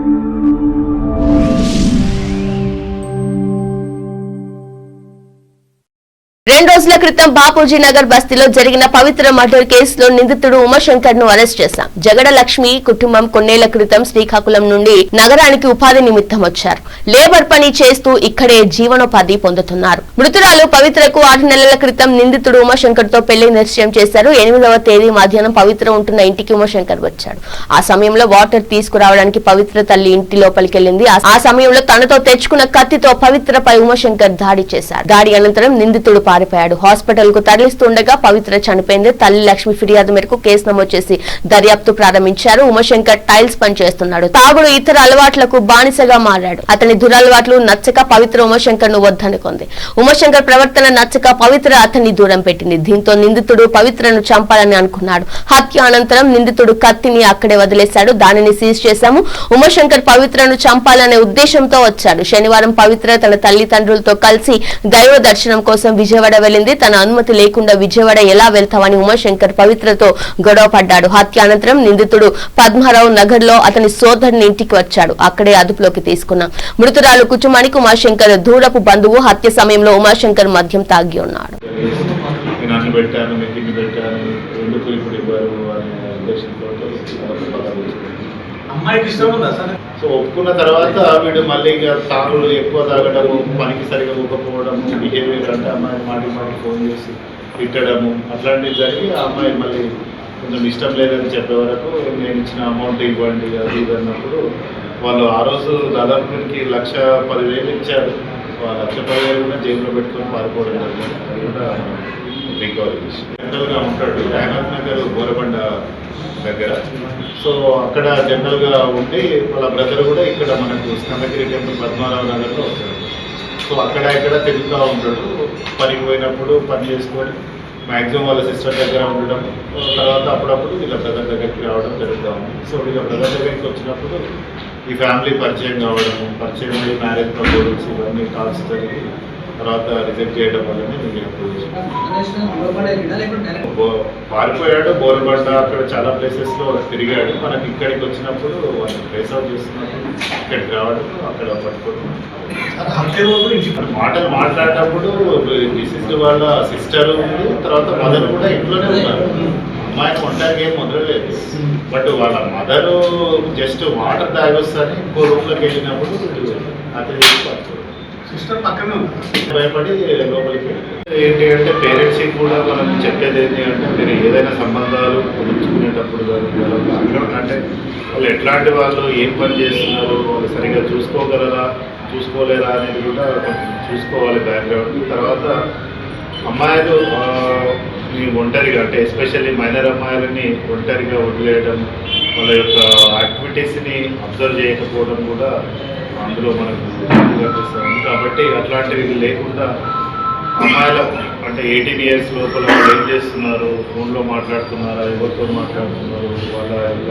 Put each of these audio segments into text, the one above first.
Thank you. రెండు రోజుల క్రితం బాపూజీ నగర్ బస్తీలో జరిగిన పవిత్ర మర్డర్ కేసులో నిందితుడు ఉమాశంకర్ను అరెస్ట్ చేశాం. జగడ లక్ష్మి కుటుంబం కొన్నేళ్ళ క్రితం శ్రీకాకుళం నుండి నగరానికి ఉపాధి నిమిత్తం వచ్చారు. లేబర్ పని చేస్తూ ఇక్కడే జీవనోపాధి పొందుతున్నారు. మృతురాలు పవిత్రకు ఆరు నెలల క్రితం నిందితుడు ఉమాశంకర్తో పెళ్ళి నిశ్చయం చేశారు. ఎనిమిదవ తేదీ మధ్యాహ్నం పవిత్ర ఉంటున్న ఇంటికి ఉమాశంకర్ వచ్చాడు. ఆ సమయంలో వాటర్ తీసుకురావడానికి పవిత్ర తల్లి ఇంటి లోపలికి వెళ్ళింది. ఆ- సమయంలో తనతో తెచ్చుకున్న కత్తితో పవిత్రపై ఉమాశంకర్ దాడి చేశారు. దాడి అనంతరం నిందితుడు చనిపోయాడు. హాస్పిటల్కు తరలిస్తుండగా పవిత్ర చనిపోయింది. తల్లి లక్ష్మి ఫిర్యాదు మేరకు కేసు నమోదు చేసి దర్యాప్తు ప్రారంభించారు. ఉమాశంకర్ టైల్స్ పని చేస్తున్నాడు తాగుడు ఇతర అలవాట్లకు బానిసగా మారాడు. అతని దురలవాట్లు నచ్చక పవిత్ర ఉమాశంకర్ను వద్దనుకుంది. ఉమాశంకర్ ప్రవర్తన నచ్చక పవిత్ర అతన్ని దూరం పెట్టింది. దీంతో నిందితుడు పవిత్రను చంపాలని అనుకున్నాడు. హత్య అనంతరం నిందితుడు కత్తిని అక్కడే వదిలేశాడు. దానిని సీజ్ చేశాము. ఉమాశంకర్ పవిత్రను చంపాలనే ఉద్దేశంతో వచ్చాడు. శనివారం పవిత్ర తన తల్లిదండ్రులతో కలిసి దైవ దర్శనం కోసం విజయవాడ వెళ్ళింది తన అనుమతి లేకుండా విజయవాడ ఎలా వెళ్తామని ఉమాశంకర్ పవిత్రతో గొడవ పడ్డాడు. హత్య అనంతరం నిందితుడు పద్మారావు నగర్లో అతని సోదరుని ఇంటికి వచ్చాడు. అక్కడే అదుపులోకి తీసుకున్నాం మృతురాలు కుటుంబానికి ఉమాశంకర్ దూరపు బంధువు. హత్య సమయంలో ఉమాశంకర్ మద్యం తాగి ఉన్నాడు. పెట్టాను పెట్టాను ఎందుకు ఇప్పుడు ఇవ్వరు అనే ఉద్దేశంతో అమ్మాయికి ఇష్టం ఉందా సరే సో ఒప్పుకున్న తర్వాత వీడు మళ్ళీ ఇక తాగుడు ఎక్కువ తాగడము పనికి సరిగా ఒప్పుకోవడము బిహేవియర్ అంటే అమ్మాయి మాటి మాటి ఫోన్ చేసి తిట్టడము అట్లాంటివి జరిగి ఆ అమ్మాయి మళ్ళీ కొంచెం ఇష్టం లేదని చెప్పే వరకు నేను ఇచ్చిన అమౌంట్ ఇవ్వండి అది ఇది అన్నప్పుడు వాళ్ళు ఆ రోజు దాదాపు లక్ష పదివేలు ఇచ్చారు. ఆ లక్ష పదివేలు కూడా జైల్లో పెట్టుకొని పారిపోవడం జరిగింది. అది కూడా రికవరీ జనరల్గా ఉంటాడు. రేవంత్ నగర్ గోరబండ దగ్గర. సో అక్కడ జనరల్గా ఉండి వాళ్ళ బ్రదర్ కూడా ఇక్కడ మనకు స్కందగిరి టెంపుల్ పద్మారావు నగర్లో ఉంటాడు సో అక్కడ ఇక్కడ తిరుగుతూ ఉంటాడు. పనికి పోయినప్పుడు పని చేసుకొని మ్యాక్సిమం వాళ్ళ సిస్టర్ దగ్గర ఉండడం. తర్వాత అప్పుడప్పుడు వీళ్ళ బ్రదర్ దగ్గరికి రావడం జరుగుతూ ఉంది. సో వీళ్ళ బ్రదర్ దగ్గరికి వచ్చినప్పుడు ఈ ఫ్యామిలీ పరిచయం కావడము పరిచయం అయ్యి మ్యారేజ్ ప్రపోజల్స్ ఇవన్నీ కాల్స్ జరిగి తర్వాత రిజెక్ట్ చేయడం వల్లనే బో- పారిపోయాడు బోరబండ అక్కడ చాలా ప్లేసెస్లో తిరిగాడు. మనకి ఇక్కడికి వచ్చినప్పుడు వాళ్ళు ట్రేస్ అవుట్ చేస్తున్నప్పుడు ఇక్కడికి రావడం అక్కడ పట్టుకోవడం. మాటలు మాట్లాడేటప్పుడు డిసిస్ట్ వాళ్ళ సిస్టర్ ఉంది. తర్వాత మదర్ కూడా ఇంట్లోనే ఉన్నారు. అమ్మాయిని ఒంటరికి ఏం మొదలలేదు బట్ వాళ్ళ మదర్ జస్ట్ వాటర్ తాగొస్తాని ఇంకో రూమ్లోకి వెళ్ళినప్పుడు పట్టుకోవడం సిస్టర్ పక్కనే భయపడి లోపలికి ఏంటి అంటే పేరెంట్స్కి కూడా మనం చెప్పేది ఏంటి అంటే మీరు ఏదైనా సంబంధాలు కుదుర్చుకునేటప్పుడు కానీ అంటే వాళ్ళు ఎట్లాంటి వాళ్ళు ఏం పని చేస్తున్నారు వాళ్ళు సరిగ్గా చూసుకోగలరా చూసుకోలేరా అనేది కూడా చూసుకోవాలి బ్యాక్గ్రౌండ్ తర్వాత అమ్మాయిలు మీ ఒంటరిగా అంటే ఎస్పెషల్లీ మైనర్ అమ్మాయిలని ఒంటరిగా వదిలేయడం వాళ్ళ యొక్క యాక్టివిటీస్ని అబ్జర్వ్ చేయకపోవడం కూడా అందులో మనకు కనిపిస్తుంది. కాబట్టి అట్లాంటివి లేకుండా అమ్మాయిల అంటే ఎయిటీన్ ఇయర్స్ లోపల వాళ్ళు ఏం చేస్తున్నారు? ఫోన్లో మాట్లాడుతున్నారా? ఎవరితో మాట్లాడుతున్నారు? వాళ్ళ యొక్క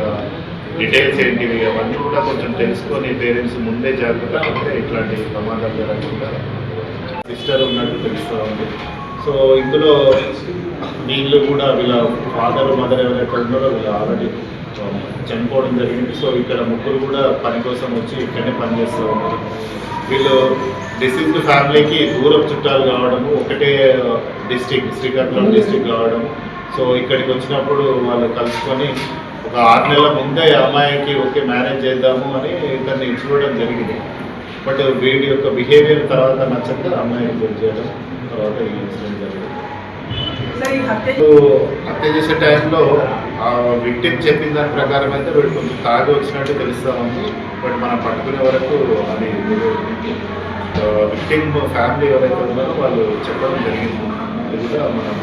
డీటెయిల్స్ ఏంటివి? అవన్నీ కూడా కొంచెం తెలుసుకొని పేరెంట్స్ ముందే జాగ్రత్త అంటే ఇట్లాంటి ప్రమాదాలు జరగకుండా సిస్టర్ ఉన్నట్టు తెలుస్తూ ఉంది. సో ఇందులో వీళ్ళు కూడా వీళ్ళ ఫాదర్ మదర్ ఎవరైతే ఉన్నారో వీళ్ళు ఆల్రెడీ చనిపోవడం జరిగింది. సో ఇక్కడ ముగ్గురు కూడా పని కోసం వచ్చి ఇక్కడనే పని చేస్తూ ఉన్నారు. వీళ్ళు డిసిజ్డ్ ఫ్యామిలీకి దూరం చుట్టాలు కావడము ఒకటే డిస్టిక్ శ్రీకాకుళం డిస్టిక్ కావడము. సో ఇక్కడికి వచ్చినప్పుడు వాళ్ళు కలుసుకొని ఒక ఆరు నెలల ముందే ఈ అమ్మాయికి ఓకే మ్యారేజ్ చేద్దాము అని ఇతన్ని చూడడం జరిగింది. బట్ వీడి యొక్క బిహేవియర్ తర్వాత నచ్చక అమ్మాయిని చేయడం తర్వాత ఈ ఇన్సిడెంట్ జరిగింది. హత్య చేసే టైంలో ఆ విక్టిమ్ చెప్పిన దాని ప్రకారం అయితే వీడు కొంచెం తాగి వచ్చినట్టు తెలుస్తా ఉంది. బట్ మనం పట్టుకునే వరకు అది విక్టిమ్ ఫ్యామిలీ ఎవరైతే ఉన్నారో వాళ్ళు చెప్పడం జరిగింది. అది కూడా మనం